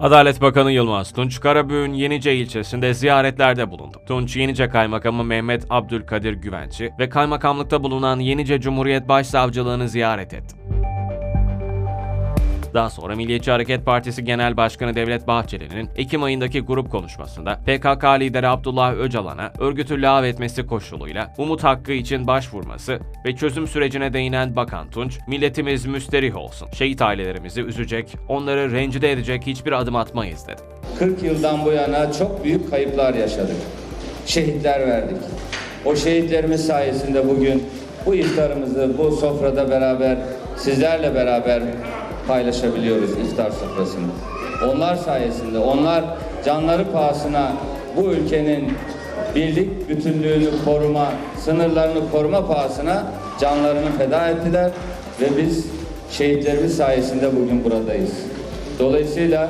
Adalet Bakanı Yılmaz Tunç, Karabük'ün Yenice ilçesinde ziyaretlerde bulundu. Tunç, Yenice Kaymakamı Mehmet Abdülkadir Güvenci ve kaymakamlıkta bulunan Yenice Cumhuriyet Başsavcılığını ziyaret etti. Daha sonra Milliyetçi Hareket Partisi Genel Başkanı Devlet Bahçeli'nin Ekim ayındaki grup konuşmasında PKK lideri Abdullah Öcalan'a örgütü lağvetmesi koşuluyla umut hakkı için başvurması ve çözüm sürecine değinen Bakan Tunç, milletimiz müsterih olsun, şehit ailelerimizi üzecek, onları rencide edecek hiçbir adım atmayız dedi. 40 yıldan bu yana çok büyük kayıplar yaşadık. Şehitler verdik. O şehitlerimiz sayesinde bugün bu iftarımızı bu sofrada beraber sizlerle beraber paylaşabiliyoruz iftar sofrasını. Onlar sayesinde onlar canları pahasına bu ülkenin birlik bütünlüğünü koruma, sınırlarını koruma pahasına canlarını feda ettiler ve biz şehitlerimiz sayesinde bugün buradayız. Dolayısıyla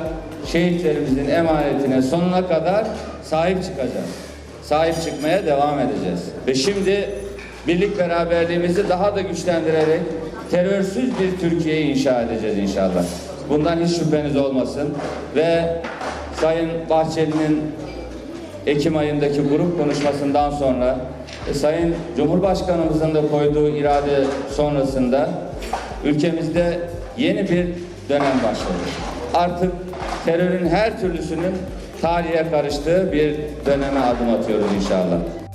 şehitlerimizin emanetine sonuna kadar sahip çıkacağız. Sahip çıkmaya devam edeceğiz. Ve şimdi birlik beraberliğimizi daha da güçlendirerek terörsüz bir Türkiye inşa edeceğiz inşallah. Bundan hiç şüpheniz olmasın. Ve Sayın Bahçeli'nin Ekim ayındaki grup konuşmasından sonra e, Sayın Cumhurbaşkanımızın da koyduğu irade sonrasında ülkemizde yeni bir dönem başladı. Artık terörün her türlüsünün tarihe karıştığı bir döneme adım atıyoruz inşallah.